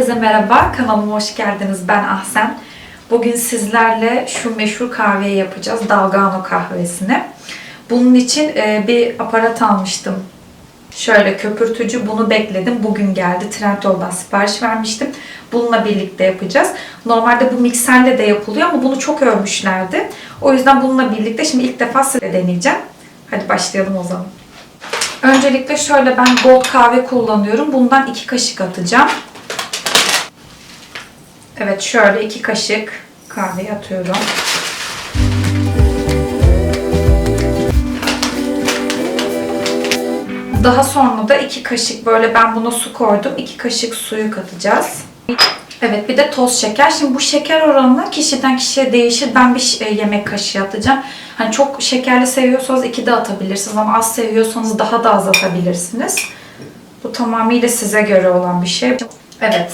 Herkese merhaba, kanalıma hoş geldiniz. Ben Ahsen. Bugün sizlerle şu meşhur kahveyi yapacağız. Dalgano kahvesini. Bunun için e, bir aparat almıştım. Şöyle köpürtücü bunu bekledim. Bugün geldi. Trendyol'dan sipariş vermiştim. Bununla birlikte yapacağız. Normalde bu mikserle de yapılıyor ama bunu çok övmüşlerdi. O yüzden bununla birlikte şimdi ilk defa size deneyeceğim. Hadi başlayalım o zaman. Öncelikle şöyle ben gold kahve kullanıyorum. Bundan iki kaşık atacağım. Evet şöyle iki kaşık kahveyi atıyorum. Daha sonra da iki kaşık böyle ben buna su koydum. iki kaşık suyu katacağız. Evet bir de toz şeker. Şimdi bu şeker oranı kişiden kişiye değişir. Ben bir e, yemek kaşığı atacağım. Hani çok şekerli seviyorsanız iki de atabilirsiniz ama az seviyorsanız daha da az atabilirsiniz. Bu tamamıyla size göre olan bir şey. Evet.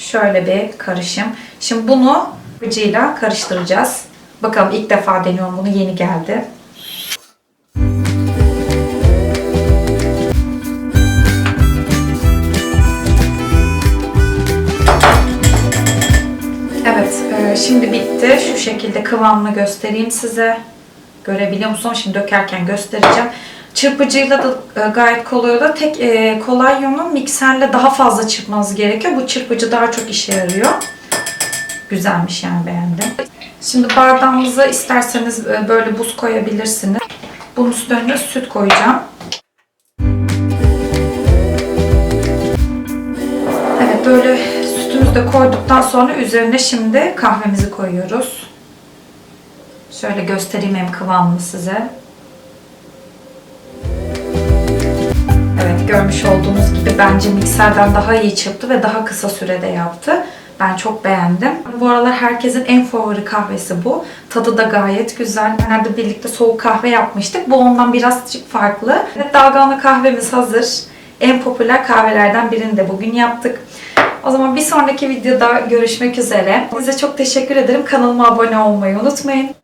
Şöyle bir karışım. Şimdi bunu bıcıyla karıştıracağız. Bakalım ilk defa deniyorum bunu. Yeni geldi. Evet, e, şimdi bitti. Şu şekilde kıvamını göstereyim size. Görebiliyor musunuz? Şimdi dökerken göstereceğim. Çırpıcıyla da e, gayet kolay oluyor. Tek e, kolay yönü mikserle daha fazla çırpmanız gerekiyor. Bu çırpıcı daha çok işe yarıyor. Güzelmiş yani beğendim. Şimdi bardağınıza isterseniz e, böyle buz koyabilirsiniz. Bunun üstüne süt koyacağım. Evet böyle sütümüzü de koyduktan sonra üzerine şimdi kahvemizi koyuyoruz. Şöyle göstereyim hem kıvamını size. Görmüş olduğunuz gibi bence mikserden daha iyi çıktı ve daha kısa sürede yaptı. Ben çok beğendim. Bu aralar herkesin en favori kahvesi bu. Tadı da gayet güzel. Nerede birlikte soğuk kahve yapmıştık. Bu ondan birazcık farklı. Evet, dalgana kahvemiz hazır. En popüler kahvelerden birini de bugün yaptık. O zaman bir sonraki videoda görüşmek üzere. Size çok teşekkür ederim. Kanalıma abone olmayı unutmayın.